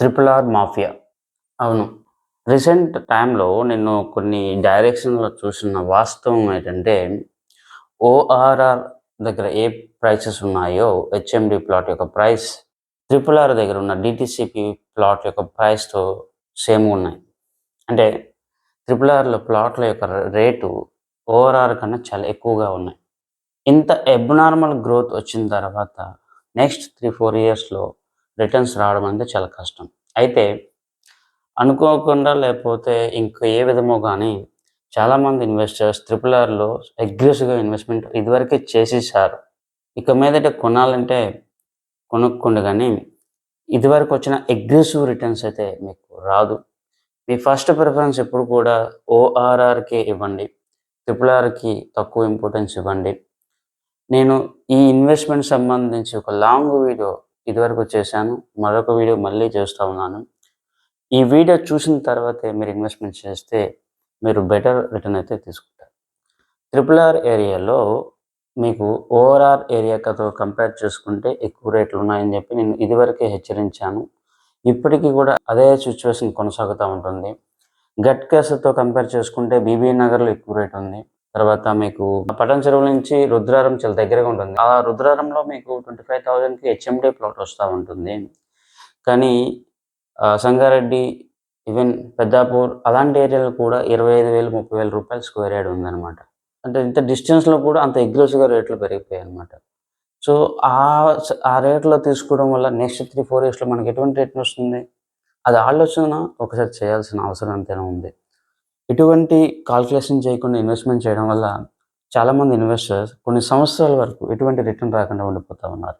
Triple R mafia అవును. Recent టైంలో నేను కొన్ని డైరెక్షన్లో చూసిన వాస్తవం ఏంటంటే ఓఆర్ఆర్ దగ్గర ఏ ప్రైసెస్ ఉన్నాయో హెచ్ఎండి ప్లాట్ యొక్క ప్రైస్ ట్రిపుల్ ఆర్ దగ్గర ఉన్న డిటిసిపి ప్లాట్ యొక్క ప్రైస్తో సేమ్ ఉన్నాయి. అంటే ట్రిపుల్ ఆర్లో ప్లాట్ల యొక్క రేటు ఓఆర్ఆర్ కన్నా చాలా ఎక్కువగా ఉన్నాయి. ఇంత ఎబ్నార్మల్ గ్రోత్ వచ్చిన తర్వాత నెక్స్ట్ త్రీ ఫోర్ ఇయర్స్లో రిటర్న్స్ రావడం అంటే చాలా కష్టం. అయితే అనుకోకుండా లేకపోతే ఇంకా ఏ విధమో కానీ చాలామంది ఇన్వెస్టర్స్ ట్రిపుల్ ఆర్లో అగ్రెసివ్గా ఇన్వెస్ట్మెంట్ ఇదివరకే చేసేసారు. ఇక మీదట కొనాలంటే కొనుక్కోండి కానీ ఇదివరకు వచ్చిన అగ్రెసివ్ రిటర్న్స్ అయితే మీకు రాదు. మీ ఫస్ట్ ప్రిఫరెన్స్ ఎప్పుడు కూడా ఓఆర్ఆర్కే ఇవ్వండి. ట్రిపుల్ ఆర్కి తక్కువ ఇంపార్టెన్స్ ఇవ్వండి. నేను ఈ ఇన్వెస్ట్మెంట్ సంబంధించి ఒక లాంగ్ వీడియో ఇదివరకు చేశాను. మరొక వీడియో మళ్ళీ చేస్తూ ఉన్నాను. ఈ వీడియో చూసిన తర్వాతే మీరు ఇన్వెస్ట్మెంట్ చేస్తే మీరు బెటర్ రిటర్న్ అయితే తీసుకుంటారు. ట్రిపుల్ ఆర్ ఏరియాలో మీకు ఓవరాల్ ఏరియాతో కంపేర్ చేసుకుంటే ఎక్కువ రేట్లు ఉన్నాయని చెప్పి నేను ఇదివరకే హెచ్చరించాను. ఇప్పటికీ కూడా అదే సిచ్యువేషన్ కొనసాగుతూ ఉంటుంది. గట్ కేసుతో కంపేర్ చేసుకుంటే బీబీ నగర్లో ఎక్కువ రేట్ ఉంది. తర్వాత మీకు పటం చెరువు నుంచి రుద్రారం చాలా దగ్గరగా ఉంటుంది. ఆ రుద్రారంలో మీకు ట్వంటీ ఫైవ్ థౌజండ్కి హెచ్ఎండి ప్లాట్ వస్తూ ఉంటుంది. కానీ సంగారెడ్డి ఈవెన్ పెద్దాపూర్ అలాంటి ఏరియాలో కూడా ఇరవై ఐదు వేలు ముప్పై వేల రూపాయలు స్క్వేర్ యార్డ్ ఉందన్నమాట. అంటే ఇంత డిస్టెన్స్లో కూడా అంత అగ్రెసివ్గా రేట్లు పెరిగిపోయాయి అనమాట సో ఆ ఆ రేట్లో తీసుకోవడం వల్ల నెక్స్ట్ త్రీ ఫోర్ ఇయర్స్లో మనకి ఎటువంటి రేట్ వస్తుంది? అది ఆలోచన ఒకసారి చేయాల్సిన అవసరం అంతేనా ఉంది? ఎటువంటి కాల్కులేషన్ చేయకుండా ఇన్వెస్ట్మెంట్ చేయడం వల్ల చాలామంది ఇన్వెస్టర్స్ కొన్ని సంవత్సరాల వరకు ఎటువంటి రిటర్న్ రాకుండా ఉండిపోతూ ఉన్నారు.